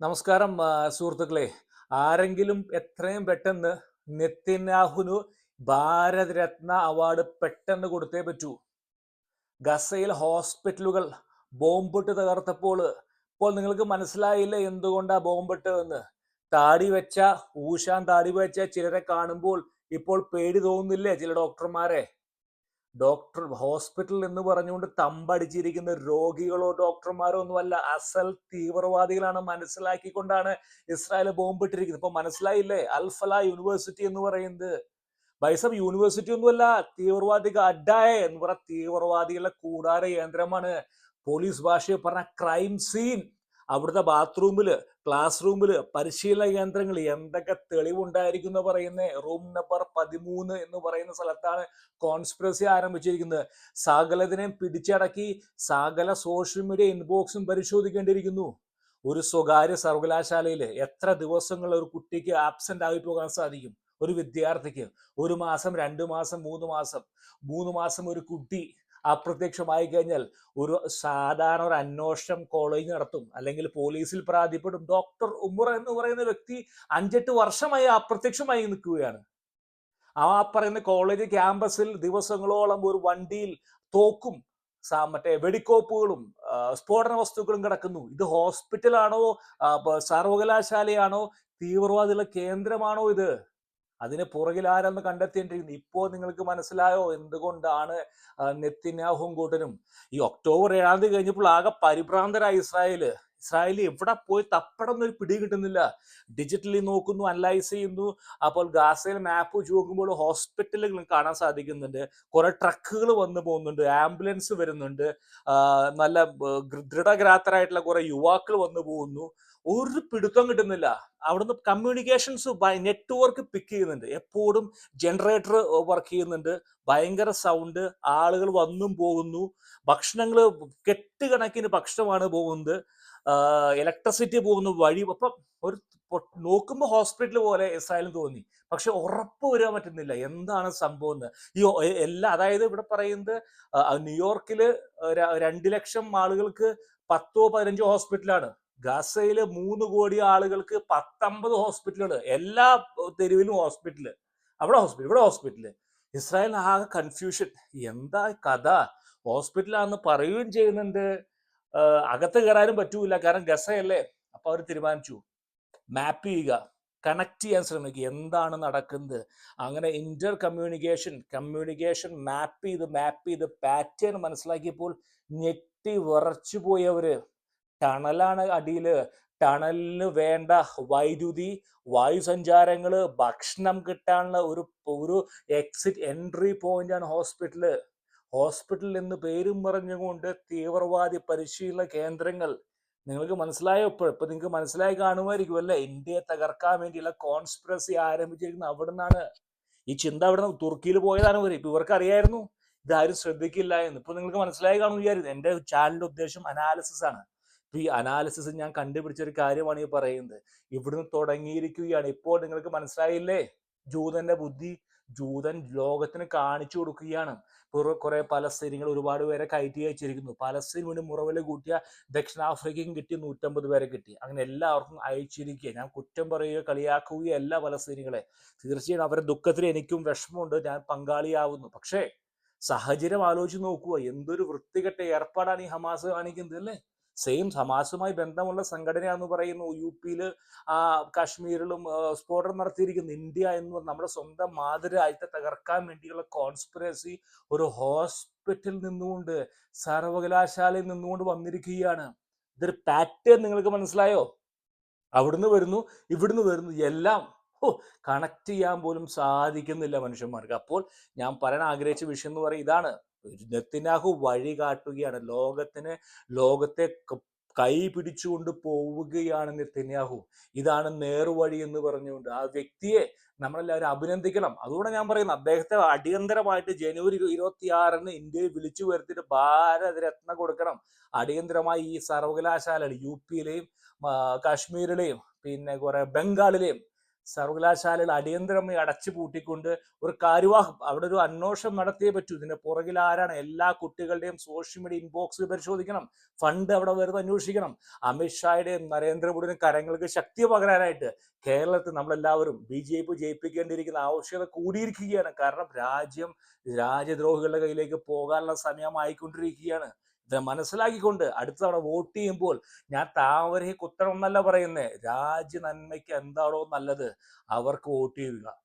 നമസ്കാരം സുഹൃത്തുക്കളെ. ആരെങ്കിലും എത്രയും പെട്ടെന്ന് നെത്തിനാഹുനു ഭാരത് രത്ന അവാർഡ് പെട്ടെന്ന് കൊടുത്തേ പറ്റൂ. ഗസയിൽ ഹോസ്പിറ്റലുകൾ ബോംബിട്ട് തകർത്തപ്പോൾ ഇപ്പോൾ നിങ്ങൾക്ക് മനസ്സിലായില്ല എന്തുകൊണ്ടാ ബോംബിട്ടതെന്ന്. താടി വെച്ച ഊഷാൻ താടി വെച്ച ചിലരെ കാണുമ്പോൾ ഇപ്പോൾ പേടി തോന്നുന്നില്ലേ ചില ഡോക്ടർമാരെ? ഡോക്ടർ ഹോസ്പിറ്റൽ എന്ന് പറഞ്ഞുകൊണ്ട് തമ്പടിച്ചിരിക്കുന്ന രോഗികളോ ഡോക്ടർമാരോ ഒന്നുമല്ല. അസൽ തീവ്രവാദികളാണ് മനസ്സിലാക്കിക്കൊണ്ടാണ് ഇസ്രായേൽ ബോംബിട്ടിരിക്കുന്നത്. ഇപ്പൊ മനസ്സിലായില്ലേ? അൽഫല യൂണിവേഴ്സിറ്റി എന്ന് പറയുന്നത്. ബൈസം യൂണിവേഴ്സിറ്റി ഒന്നുമല്ല തീവ്രവാദികൾ അഡായ എന്ന് പറഞ്ഞ തീവ്രവാദികളുടെ കൂടാര കേന്ദ്രമാണ് പോലീസ് ഭാഷയിൽ പറഞ്ഞ ക്രൈം സീൻ. അവിടുത്തെ ബാത്റൂമിൽ ക്ലാസ് റൂമിൽ പരിശീലന കേന്ദ്രങ്ങൾ എന്തൊക്കെ തെളിവുണ്ടായിരിക്കും എന്ന് പറയുന്ന? റൂം നമ്പർ പതിമൂന്ന് എന്ന് പറയുന്ന സ്ഥലത്താണ് കോൺസ്പിറസി ആരംഭിച്ചിരിക്കുന്നത്. സകലതിനെയും പിടിച്ചടക്കി സകല സോഷ്യൽ മീഡിയ ഇൻബോക്സും പരിശോധിക്കേണ്ടിയിരിക്കുന്നു. ഒരു സ്വകാര്യ സർവകലാശാലയിൽ എത്ര ദിവസങ്ങൾ ഒരു കുട്ടിക്ക് ആബ്സെന്റ് ആയി പോകാൻ സാധിക്കും? ഒരു വിദ്യാർത്ഥിക്ക്. ഒരു മാസം രണ്ട് മാസം മൂന്ന് മാസം. മൂന്ന് മാസം ഒരു കുട്ടി അപ്രത്യക്ഷമായി കഴിഞ്ഞാൽ ഒരു സാധാരണ ഒരു അന്വേഷണം കോളേജ് നടത്തും. അല്ലെങ്കിൽ പോലീസിൽ പരാതിപ്പെടും ഡോക്ടർ ഉമ്മർ എന്ന് പറയുന്ന വ്യക്തി അഞ്ചെട്ട് വർഷമായി അപ്രത്യക്ഷമായി നിൽക്കുകയാണ്. ആ പറയുന്ന കോളേജ് ക്യാമ്പസിൽ ദിവസങ്ങളോളം ഒരു വണ്ടിയിൽ തോക്കും മറ്റേ വെടിക്കോപ്പുകളും സ്ഫോടന വസ്തുക്കളും കിടക്കുന്നു. ഇത് ഹോസ്പിറ്റലാണോ സർവകലാശാലയാണോ തീവ്രവാദികളുടെ കേന്ദ്രമാണോ ഇത്? അതിന് പുറകിൽ ആരെന്ന് കണ്ടെത്തേണ്ടിയിരിക്കുന്നു ഇപ്പോൾ നിങ്ങൾക്ക് മനസ്സിലായോ എന്തുകൊണ്ടാണ് നെത്തിന്യാഹും കൂട്ടനും ഈ ഒക്ടോബർ ഏഴാം തീയതി കഴിഞ്ഞപ്പോൾ ആകെ പരിഭ്രാന്തരായി ഇസ്രായേൽ. ഇസ്രായേൽ എവിടെ പോയി തപ്പടം ഒരു പിടി കിട്ടുന്നില്ല. ഡിജിറ്റലി നോക്കുന്നു അനലൈസ് ചെയ്യുന്നു. അപ്പോൾ ഗാസയിൽ മാപ്പ് നോക്കുമ്പോൾ ഹോസ്പിറ്റലുകൾ കാണാൻ സാധിക്കുന്നുണ്ട്. കുറെ ട്രക്കുകൾ വന്നു പോകുന്നുണ്ട് ആംബുലൻസ് വരുന്നുണ്ട്. നല്ല ദൃഢഗ്രാത്തരായിട്ടുള്ള കുറെ യുവാക്കൾ വന്നു പോകുന്നു. ഒരു പിടുത്തം കിട്ടുന്നില്ല. അവിടുന്ന് കമ്മ്യൂണിക്കേഷൻസ് നെറ്റ്വർക്ക് പിക്ക് ചെയ്യുന്നുണ്ട്. എപ്പോഴും ജനറേറ്റർ വർക്ക് ചെയ്യുന്നുണ്ട്. ഭയങ്കര സൗണ്ട് ആളുകൾ വന്നും പോകുന്നു. ഭക്ഷണങ്ങൾ കെട്ടുകണക്കിന് ഭക്ഷണമാണ് പോകുന്നത്. ഇലക്ട്രിസിറ്റി പോകുന്ന വഴി അപ്പം ഒരു നോക്കുമ്പോൾ ഹോസ്പിറ്റൽ പോലെ ഇസ്രായേലും തോന്നി. പക്ഷെ ഉറപ്പ് വരാൻ പറ്റുന്നില്ല. എന്താണ് സംഭവം എന്ന്. ഈ എല്ലാ അതായത് ഇവിടെ പറയുന്നത് ന്യൂയോർക്കിൽ രണ്ട് ലക്ഷം ആളുകൾക്ക് പത്തോ പതിനഞ്ചോ ഹോസ്പിറ്റലാണ് ഗസയിൽ മൂന്ന് കോടി ആളുകൾക്ക് പത്തൊമ്പത് ഹോസ്പിറ്റലുകൾ എല്ലാ തെരുവിലും ഹോസ്പിറ്റൽ അവിടെ ഹോസ്പിറ്റൽ ഇവിടെ ഹോസ്പിറ്റൽ ഇസ്രായേലിന് ആകെ കൺഫ്യൂഷൻ എന്താ കഥ? ഹോസ്പിറ്റലാന്ന് പറയുകയും ചെയ്യുന്നുണ്ട്. അകത്ത് കയറാനും പറ്റൂല. കാരണം ഗസയല്ലേ? അപ്പൊ അവർ തീരുമാനിച്ചു. മാപ്പ് ചെയ്യുക. കണക്ട് ചെയ്യാൻ ശ്രമിക്കുക. എന്താണ് നടക്കുന്നത്? അങ്ങനെ ഇന്റർ കമ്മ്യൂണിക്കേഷൻ കമ്മ്യൂണിക്കേഷൻ മാപ്പ് ചെയ്ത് മാപ്പ് ചെയ്ത് പാറ്റേൺ മനസ്സിലാക്കിയപ്പോൾ ഞെട്ടി വിറച്ചു പോയവര് ടണലാണ് അടിയിൽ. ടണലിന് വേണ്ട വൈദ്യുതി വായുസഞ്ചാരങ്ങൾ ഭക്ഷണം കിട്ടാനുള്ള ഒരു ഒരു എക്സിറ്റ് എൻട്രി പോയിന്റ് ആണ് ഹോസ്പിറ്റൽ. ഹോസ്പിറ്റൽ എന്ന് പേരും പറഞ്ഞുകൊണ്ട് തീവ്രവാദി പരിശീലന കേന്ദ്രങ്ങൾ. നിങ്ങൾക്ക് മനസ്സിലായോ ഇപ്പോൾ ഇപ്പൊ നിങ്ങൾക്ക് മനസ്സിലായി കാണുമായിരിക്കും അല്ലേ? ഇന്ത്യയെ തകർക്കാൻ വേണ്ടിയുള്ള കോൺസ്പിറസി ആരംഭിച്ചിരിക്കുന്നത് അവിടെ നിന്നാണ് ഈ ചിന്ത അവിടെ നിന്ന് തുർക്കിയിൽ പോയതാണ് ഇവർ ഇപ്പൊ ഇവർക്ക് അറിയായിരുന്നു. ഇതാരും ശ്രദ്ധിക്കില്ല എന്ന്. ഇപ്പൊ നിങ്ങൾക്ക് മനസ്സിലായി കാണും വിചാരിച്ചു എന്റെ ചാനലിന്റെ ഉദ്ദേശം അനാലിസിസ് ആണ്. ഈ അനാലിസിസ് ഞാൻ കണ്ടുപിടിച്ച ഒരു കാര്യമാണ് ഈ പറയുന്നത്. ഇവിടുന്ന് തുടങ്ങിയിരിക്കുകയാണ്. ഇപ്പോൾ നിങ്ങൾക്ക് മനസ്സിലായില്ലേ? ജൂതന്റെ ബുദ്ധി ജൂതൻ ലോകത്തിന് കാണിച്ചു കൊടുക്കുകയാണ്. കുറെ പലസ്തീനികൾ ഒരുപാട് പേരെ കയറ്റി അയച്ചിരിക്കുന്നു. പലസ്തീൻ വേണ്ടി മുറവിൽ കൂട്ടിയ ദക്ഷിണാഫ്രിക്കയും കിട്ടി നൂറ്റമ്പത് പേരെ കിട്ടി. അങ്ങനെ എല്ലാവർക്കും അയച്ചിരിക്കുക ഞാൻ കുറ്റം പറയുകയോ കളിയാക്കുകയോ അല്ല പലസ്തീനികളെ. തീർച്ചയായും അവരുടെ ദുഃഖത്തിൽ എനിക്കും വിഷമമുണ്ട്. ഞാൻ പങ്കാളിയാവുന്നു. പക്ഷേ സാഹചര്യം ആലോചിച്ച് നോക്കുക. എന്തൊരു വൃത്തികെട്ട ഏർപ്പാടാണ് ഈ ഹമാസ് കാണിക്കുന്നത് അല്ലേ? സെയിം ഹമാസുമായി ബന്ധമുള്ള സംഘടനയാണെന്ന് പറയുന്നു. യു പിയിൽ കാശ്മീരിലും സ്ഫോടനം നടത്തിയിരിക്കുന്നു. ഇന്ത്യ എന്ന് നമ്മുടെ സ്വന്തം മാതൃരാജ്യത്തെ തകർക്കാൻ വേണ്ടിയുള്ള കോൺസ്പിറസി ഒരു ഹോസ്പിറ്റലിൽ നിന്നുകൊണ്ട് സർവകലാശാലയിൽ നിന്നുകൊണ്ട് വന്നിരിക്കുകയാണ്. ഇതൊരു പാറ്റേൺ നിങ്ങൾക്ക് മനസ്സിലായോ? അവിടുന്ന് വരുന്നു ഇവിടുന്ന് വരുന്നു എല്ലാം. ഓ കണക്ട് ചെയ്യാൻ പോലും സാധിക്കുന്നില്ല മനുഷ്യന്മാർക്ക്. അപ്പോൾ ഞാൻ പറയാൻ ആഗ്രഹിച്ച വിഷയം എന്ന് പറയും ഇതാണ്. നെത്തിനാഹു വഴി കാട്ടുകയാണ്. ലോകത്തിന് ലോകത്തെ കൈ പിടിച്ചുകൊണ്ട് പോവുകയാണ് നെത്തിന്യാഹു. ഇതാണ് നേർവഴി എന്ന് പറഞ്ഞുകൊണ്ട്. ആ വ്യക്തിയെ നമ്മളെല്ലാവരും അഭിനന്ദിക്കണം. അതുകൊണ്ട് ഞാൻ പറയുന്നു അദ്ദേഹത്തെ അടിയന്തരമായിട്ട് ജനുവരി ഇരുപത്തി ആറിന് ഇന്ത്യയിൽ വിളിച്ചു വരുത്തിയിട്ട് ഭാരത് രത്ന കൊടുക്കണം. അടിയന്തരമായി ഈ സർവകലാശാലകൾ യു പിയിലെയും കാശ്മീരിലെയും പിന്നെ കുറെ ബംഗാളിലെയും സർവകലാശാലകൾ അടിയന്തരമായി അടച്ചു പൂട്ടിക്കൊണ്ട് ഒരു കാര്യവാഹം അവിടെ ഒരു അന്വേഷണം നടത്തിയേ പറ്റൂ. ഇതിന്റെ പുറകിൽ ആരാണ്? എല്ലാ കുട്ടികളുടെയും സോഷ്യൽ മീഡിയ ഇൻബോക്സ് പരിശോധിക്കണം. ഫണ്ട് അവിടെ വരുന്നത് അന്വേഷിക്കണം. അമിത്ഷായുടെയും നരേന്ദ്രമോദിയുടെയും കരങ്ങൾക്ക് ശക്തി പകരാനായിട്ട് കേരളത്തിൽ നമ്മളെല്ലാവരും ബി ജെ പി ജയിപ്പിക്കേണ്ടിയിരിക്കുന്ന ആവശ്യകത കൂടിയിരിക്കുകയാണ്. കാരണം രാജ്യം രാജ്യദ്രോഹികളുടെ കയ്യിലേക്ക് പോകാനുള്ള സമയമായിക്കൊണ്ടിരിക്കുകയാണ്. മനസ്സിലാക്കിക്കൊണ്ട് അടുത്ത തവണ വോട്ട് ചെയ്യുമ്പോൾ ഞാൻ താമരയെ കുത്തണം എന്നല്ല പറയുന്നേ. രാജ്യ നന്മയ്ക്ക് എന്താണോ നല്ലത് അവർക്ക് വോട്ട് ചെയ്യുക.